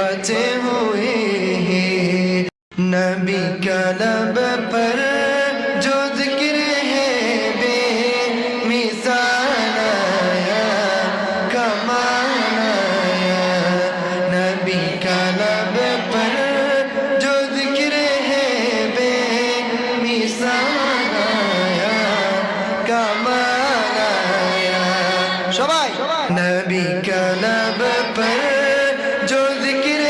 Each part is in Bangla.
बचे हुए हैं नबी का लब पर जो जिक्र है बे मिसानाया कमानाया नबी का लब पर जो जिक्र है बे मिसानाया कमानाया সবাই নবী কালাম জিকিরে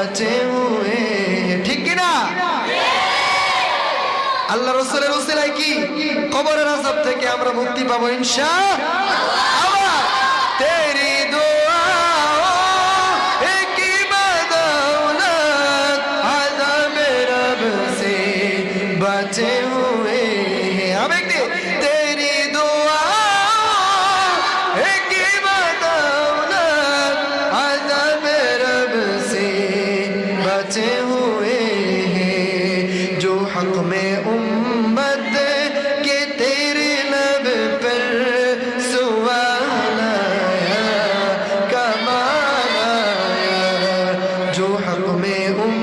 बचे हुए ঠিক কি না আল্লাহ রসুলের উসিলায় কি? কবরের আসাব থেকে আমরা মুক্তি পাবো ইনশা আবার तुम्हें उम्र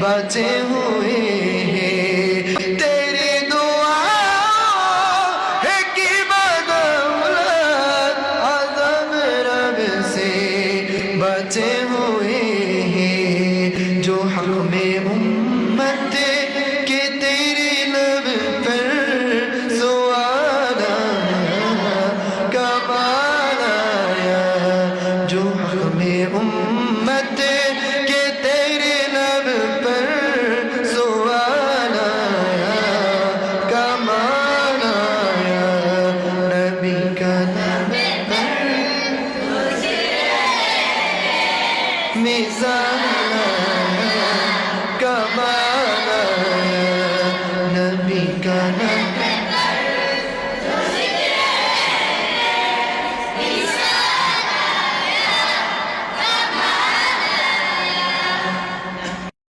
बचे हुए हैं तेरी दुआ है कि बदौलत से बचे हुए हैं जो हमें उम्मत